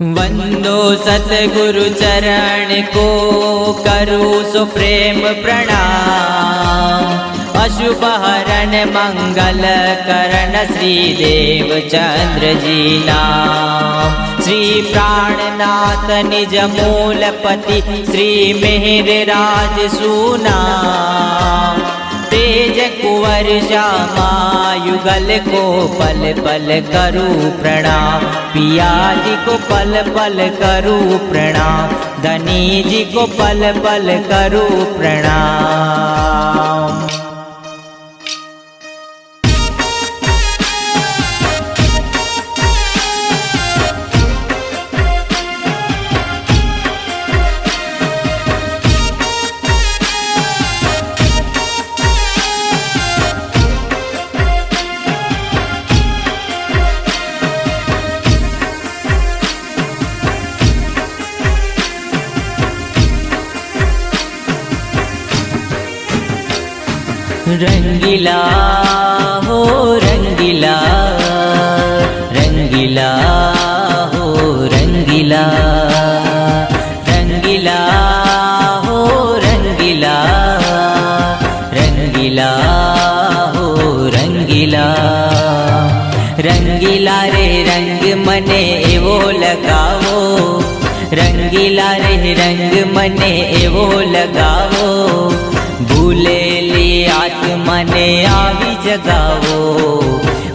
वन्दो सद्गुरुचरण को करु सुप्रेम प्रणाम। अशुभहरण मङ्गलकरण करण श्रीदे श्रीप्राणनाथ निज मोलपति श्री सुना कुंवर श्यामा युगल को पल पल करू प्रणाम। पिया जी को पल पल करू प्रणाम, धनी जी को पल पल करू प्रणाम। રંગીલા હો રંગીલા રંગીલા હો રંગીલા રંગીલા હો રંગીલા રંગીલા હો રંગીલા રંગીલા રે રંગ મને એવો લગાવો રંગીલા રે રંગ મને એવો લગાવો ભૂલે આત્માને આવી જગાવો.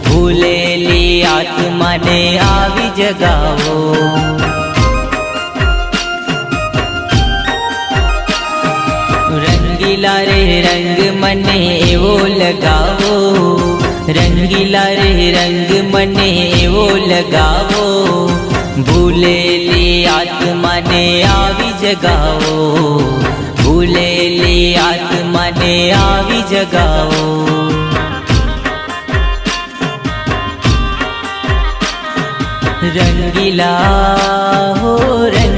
ભૂલેલી આત્માને આવી જગાવો. રંગીલા રે રંગ મને એવો લગાવો. રંગીલા રે રંગ મને એવો લગાવો. ભૂલેલી આત્માને આવી જગાવો. ભૂલેલી આત્માને આવી જગાવો રંગીલા હો રંગીલા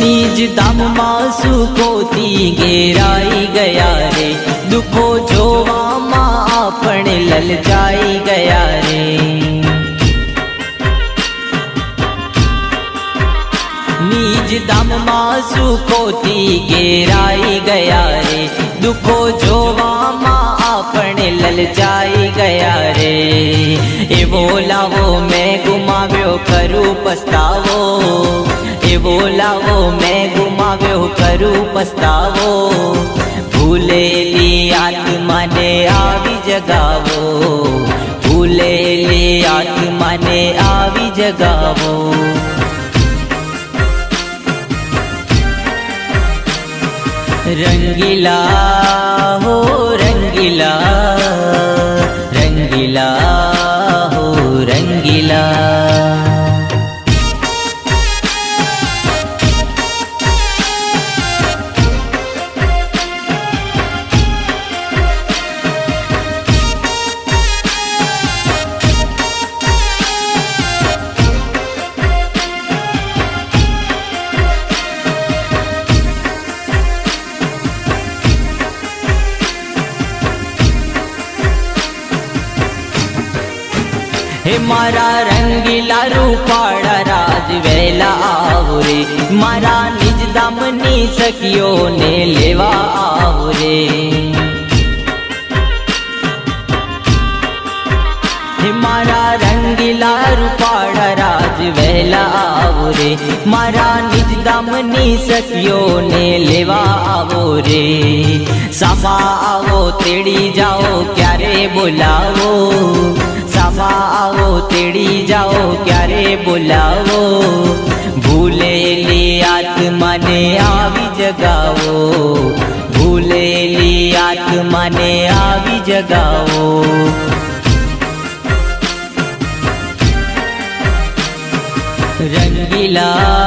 निज दम मासु पोती गेराई गया रे। दुखो जो माँ आपण ललचाई गया रे। निज दम मासु पोती गेराई गया रे। दुखो जोवा माँ लल ललचाई गया रे। ए बोला वो मैं गुमा પસ્તાવો ભૂલેલી આત્માને આવી જગાવો. ભૂલેલી આત્માને આવી જગાવો. રંગીલા હો, રંગીલા રંગીલા હો, રંગીલા. હે મારા રંગીલા રૂપાળા રાજ વેલા આવરે, મારા નિજ દામની સખીઓને લેવા આવરે. હે મારા રંગીલા રૂપાળા રાજ વહેલા આવો રે મારા નિજ દામની સખીઓને લેવા આવો રે સામા આવો, તેડી જાઓ, ક્યારે બોલાવો? મામા આવો તેડી જાઓ, ક્યારે બોલાવો? ભૂલેલી આત્માને આવી જગાવો. ભૂલેલી આત્માને આવી જગાવો. રંગીલા